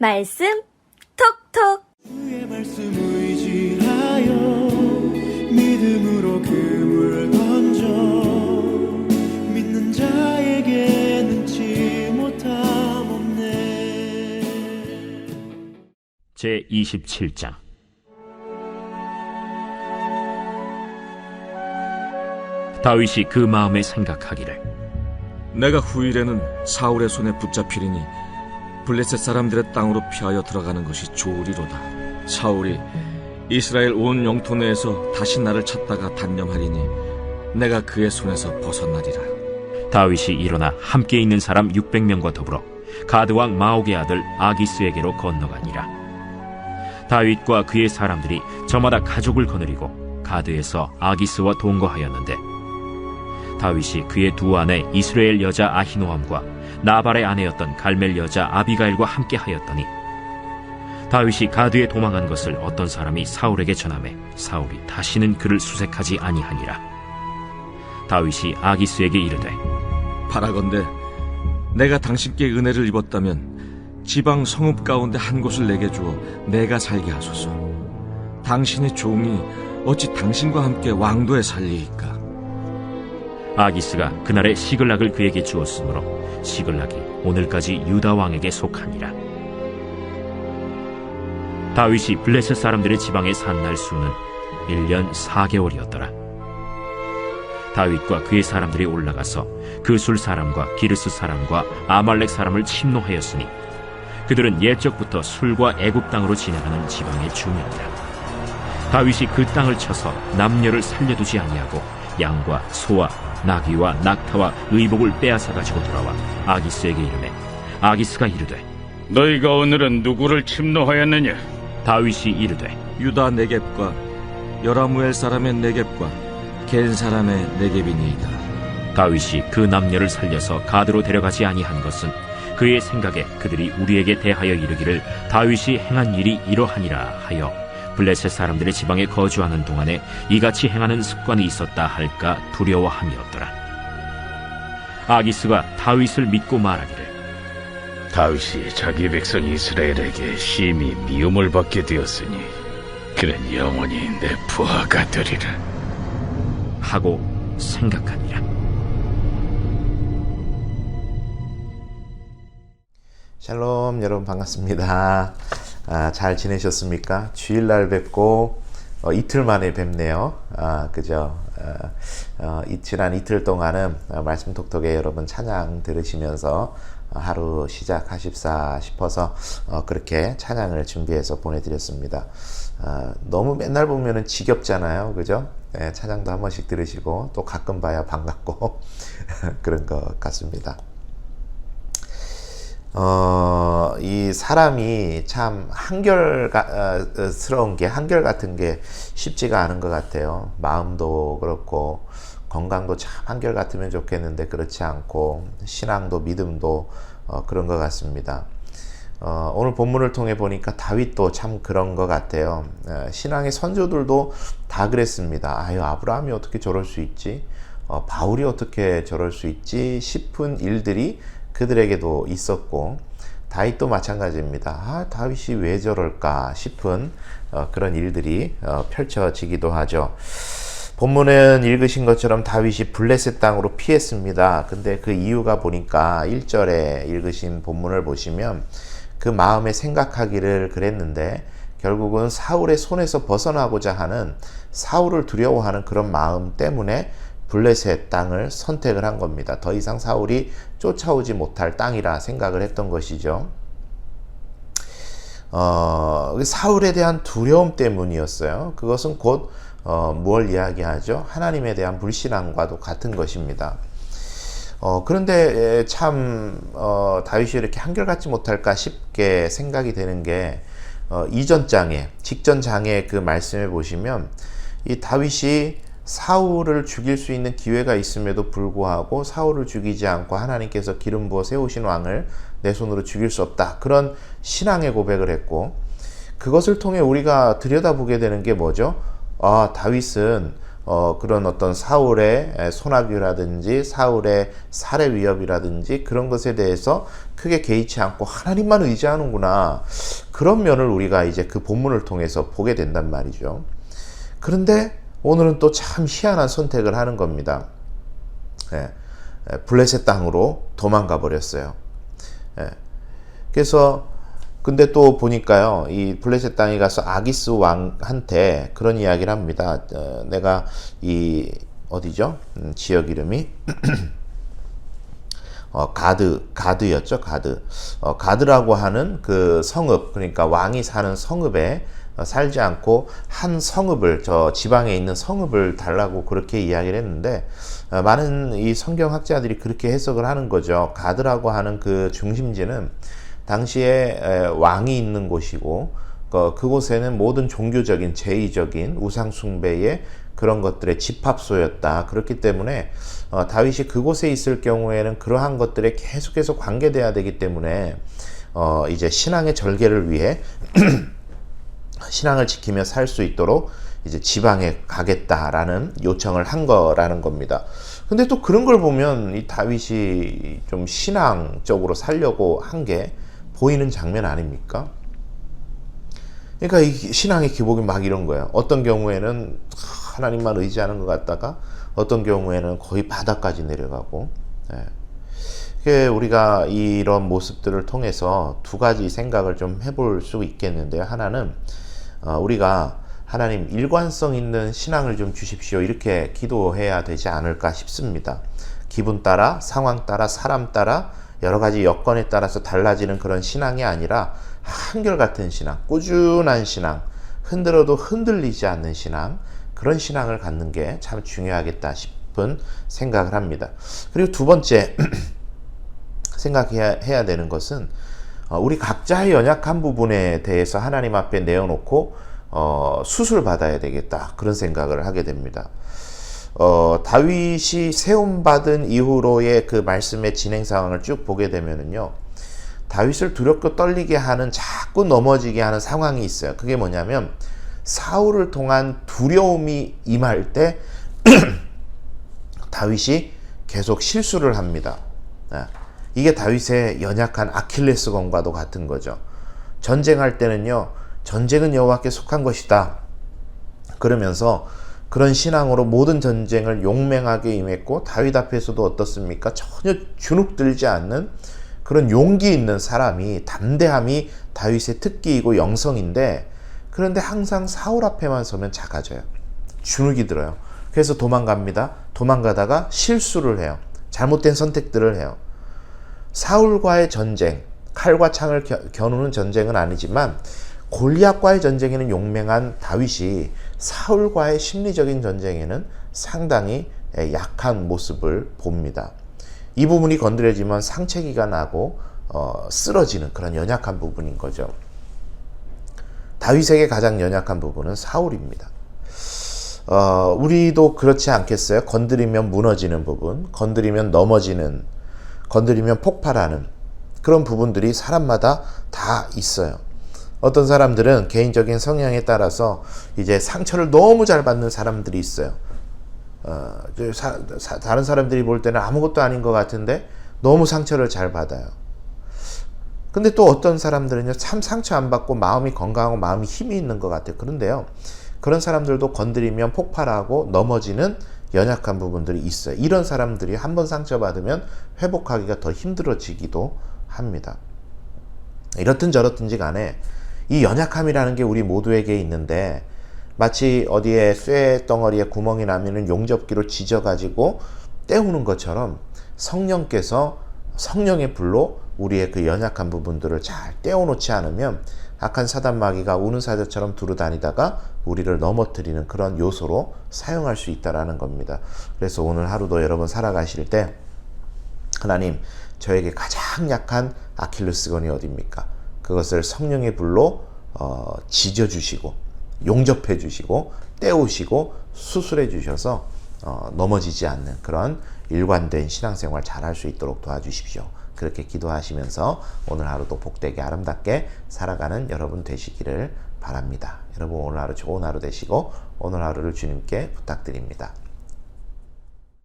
말씀 톡톡. 주의 말씀 의지하여 믿음으로 금을 던져 믿는 자에게 능치 못함 없네. 제 27장. 다윗이 그 마음에 생각하기를. 내가 후일에는 사울의 손에 붙잡히리니 블레셋 사람들의 땅으로 피하여 들어가는 것이 좋으리로다. 사울이 이스라엘 온 영토 내에서 다시 나를 찾다가 단념하리니 내가 그의 손에서 벗어나리라. 다윗이 일어나 함께 있는 사람 600명과 더불어 가드 왕 마옥의 아들 아기스에게로 건너가니라 다윗과 그의 사람들이 저마다 가족을 거느리고 가드에서 아기스와 동거하였는데 다윗이 그의 두 아내 이스라엘 여자 아히노함과 나발의 아내였던 갈멜 여자 아비가일과 함께 하였더니 다윗이 가드에 도망한 것을 어떤 사람이 사울에게 전하매 사울이 다시는 그를 수색하지 아니하니라 다윗이 아기스에게 이르되 바라건대 내가 당신께 은혜를 입었다면 지방 성읍 가운데 한 곳을 내게 주어 내가 살게 하소서. 당신의 종이 어찌 당신과 함께 왕도에 살리이까? 아기스가 그날의 시글락을 그에게 주었으므로 시글락이 오늘까지 유다 왕에게 속하니라. 다윗이 블레셋 사람들의 지방에 산 날 수는 1년 4개월이었더라. 다윗과 그의 사람들이 올라가서 그술 사람과 기르스 사람과 아말렉 사람을 침노하였으니 그들은 옛적부터 술과 애굽 땅으로 지나가는 지방의 주민이라. 다윗이 그 땅을 쳐서 남녀를 살려두지 아니하고 양과 소와 나귀와 낙타와 의복을 빼앗아 가지고 돌아와 아기스에게 이르매 아기스가 이르되 너희가 오늘은 누구를 침노하였느냐? 다윗이 이르되 유다 네겝과 여라무엘 사람의 네겝과 겐 사람의 네겝이니이다. 다윗이 그 남녀를 살려서 가드로 데려가지 아니한 것은 그의 생각에 그들이 우리에게 대하여 이르기를 다윗이 행한 일이 이러하니라 하여 블레셋 사람들의 지방에 거주하는 동안에 이같이 행하는 습관이 있었다 할까 두려워함이었더라. 아기스가 다윗을 믿고 말하기를 다윗이 자기 백성 이스라엘에게 심히 미움을 받게 되었으니 그는 영원히 내 부하가 되리라. 하고 생각하니라. 샬롬 여러분 반갑습니다. 아, 잘 지내셨습니까? 주일날 뵙고 어, 이틀 만에 뵙네요. 아, 그죠? 어, 어, 이 지난 이틀 동안은 어, 말씀 톡톡에 여러분 찬양 들으시면서 어, 하루 시작하십사 싶어서 어, 그렇게 찬양을 준비해서 보내드렸습니다. 아, 너무 맨날 보면은 지겹잖아요, 그죠? 예, 찬양도 한 번씩 들으시고 또 가끔 봐야 반갑고 그런 것 같습니다. 어, 이 사람이 참 한결스러운 게, 한결 같은 게 쉽지가 않은 것 같아요. 마음도 그렇고, 건강도 참 한결 같으면 좋겠는데, 그렇지 않고, 신앙도 믿음도 어, 그런 것 같습니다. 어, 오늘 본문을 통해 보니까 다윗도 참 그런 것 같아요. 어, 신앙의 선조들도 다 그랬습니다. 아유, 아브라함이 어떻게 저럴 수 있지? 어, 바울이 어떻게 저럴 수 있지? 싶은 일들이 그들에게도 있었고 다윗도 마찬가지입니다. 아, 다윗이 왜 저럴까 싶은 어, 그런 일들이 어, 펼쳐지기도 하죠. 본문은 읽으신 것처럼 다윗이 블레셋 땅으로 피했습니다. 근데 그 이유가 보니까 1절에 읽으신 본문을 보시면 그 마음에 생각하기를 그랬는데 결국은 사울의 손에서 벗어나고자 하는 사울을 두려워하는 그런 마음 때문에 블레셋 땅을 선택을 한 겁니다. 더 이상 사울이 쫓아오지 못할 땅이라 생각을 했던 것이죠. 어, 사울에 대한 두려움 때문이었어요. 그것은 곧 어, 무엇 이야기하죠? 하나님에 대한 불신앙과도 같은 것입니다. 어, 그런데 참 어, 다윗이 이렇게 한결같지 못할까 싶게 생각이 되는 게 어, 이전 장에 직전 장에 그 말씀해 보시면 이 다윗이 사울을 죽일 수 있는 기회가 있음에도 불구하고 사울을 죽이지 않고 하나님께서 기름 부어 세우신 왕을 내 손으로 죽일 수 없다. 그런 신앙의 고백을 했고 그것을 통해 우리가 들여다보게 되는 게 뭐죠? 아, 다윗은 어, 그런 어떤 사울의 에, 손아귀라든지 사울의 살해 위협이라든지 그런 것에 대해서 크게 개의치 않고 하나님만 의지하는구나. 그런 면을 우리가 이제 그 본문을 통해서 보게 된단 말이죠. 그런데 오늘은 또 참 희한한 선택을 하는 겁니다. 예, 예, 블레셋 땅으로 도망가 버렸어요. 예, 그래서 근데 또 보니까요, 이 블레셋 땅에 가서 아기스 왕한테 그런 이야기를 합니다. 어, 내가 이 어디죠? 음, 지역 이름이 어, 가드, 가드였죠, 가드. 어, 가드라고 하는 그 성읍, 그러니까 왕이 사는 성읍에 어, 살지 않고 한 성읍을, 저 지방에 있는 성읍을 달라고 그렇게 이야기를 했는데, 어, 많은 이 성경학자들이 그렇게 해석을 하는 거죠. 가드라고 하는 그 중심지는 당시에 에, 왕이 있는 곳이고, 그, 그곳에는 모든 종교적인, 제의적인 우상숭배의 그런 것들의 집합소였다. 그렇기 때문에 어, 다윗이 그곳에 있을 경우에는 그러한 것들에 계속해서 관계돼야 되기 때문에 어, 이제 신앙의 절개를 위해 신앙을 지키며 살 수 있도록 이제 지방에 가겠다라는 요청을 한 거라는 겁니다. 근데 또 그런 걸 보면 이 다윗이 좀 신앙적으로 살려고 한 게 보이는 장면 아닙니까? 그러니까 이 신앙의 기복이 막 이런 거예요. 어떤 경우에는 하나님만 의지하는 것 같다가 어떤 경우에는 거의 바닥까지 내려가고. 예. 우리가 이런 모습들을 통해서 두 가지 생각을 좀 해볼 수 있겠는데요. 하나는 어, 우리가 하나님 일관성 있는 신앙을 좀 주십시오. 이렇게 기도해야 되지 않을까 싶습니다. 기분 따라, 상황 따라, 사람 따라, 여러 가지 여건에 따라서 달라지는 그런 신앙이 아니라 한결같은 신앙, 꾸준한 신앙, 흔들어도 흔들리지 않는 신앙, 그런 신앙을 갖는 게 참 중요하겠다 싶은 생각을 합니다. 그리고 두 번째 생각해야 해야 되는 것은 어, 우리 각자의 연약한 부분에 대해서 하나님 앞에 내어놓고 어, 수술 받아야 되겠다 그런 생각을 하게 됩니다. 어, 다윗이 세움 받은 이후로의 그 말씀의 진행 상황을 쭉 보게 되면은요. 다윗을 두렵고 떨리게 하는 자꾸 넘어지게 하는 상황이 있어요. 그게 뭐냐면 사울을 통한 두려움이 임할 때 다윗이 계속 실수를 합니다. 예. 이게 다윗의 연약한 아킬레스건과도 같은 거죠. 전쟁할 때는요, 전쟁은 여호와께 속한 것이다. 그러면서 그런 신앙으로 모든 전쟁을 용맹하게 임했고 다윗 앞에서도 어떻습니까? 전혀 주눅들지 않는 그런 용기 있는 사람이 담대함이 다윗의 특기이고 영성인데 그런데 항상 사울 앞에만 서면 작아져요. 주눅이 들어요. 그래서 도망갑니다. 도망가다가 실수를 해요. 잘못된 선택들을 해요. 사울과의 전쟁, 칼과 창을 겨, 겨누는 전쟁은 아니지만 골리앗과의 전쟁에는 용맹한 다윗이 사울과의 심리적인 전쟁에는 상당히 약한 모습을 봅니다. 이 부분이 건드려지면 상체기가 나고 어, 쓰러지는 그런 연약한 부분인 거죠. 다윗에게 가장 연약한 부분은 사울입니다. 어, 우리도 그렇지 않겠어요? 건드리면 무너지는 부분, 건드리면 넘어지는, 건드리면 폭발하는 그런 부분들이 사람마다 다 있어요. 어떤 사람들은 개인적인 성향에 따라서 이제 상처를 너무 잘 받는 사람들이 있어요. 어, 사, 사, 다른 사람들이 볼 때는 아무것도 아닌 것 같은데 너무 상처를 잘 받아요. 근데 또 어떤 사람들은요, 참 상처 안 받고 마음이 건강하고 마음이 힘이 있는 것 같아요. 그런데요, 그런 사람들도 건드리면 폭발하고 넘어지는 연약한 부분들이 있어요. 이런 사람들이 한 번 상처받으면 회복하기가 더 힘들어지기도 합니다. 이렇든 저렇든지 간에 이 연약함이라는 게 우리 모두에게 있는데 마치 어디에 쇠 덩어리에 구멍이 나면은 용접기로 지져가지고 때우는 것처럼 성령께서 성령의 불로 우리의 그 연약한 부분들을 잘 떼어놓지 않으면 악한 사단 마귀가 우는 사자처럼 두루다니다가 우리를 넘어뜨리는 그런 요소로 사용할 수 있다라는 겁니다. 그래서 오늘 하루도 여러분 살아가실 때 하나님 저에게 가장 약한 아킬레스건이 어디입니까? 그것을 성령의 불로 어, 지져 주시고 용접해 주시고 떼우시고 수술해 주셔서 어, 넘어지지 않는 그런 일관된 신앙생활 잘 할 수 있도록 도와주십시오. 그렇게 기도하시면서 오늘 하루도 복되게 아름답게 살아가는 여러분 되시기를 바랍니다. 여러분 오늘 하루 좋은 하루 되시고 오늘 하루를 주님께 부탁드립니다.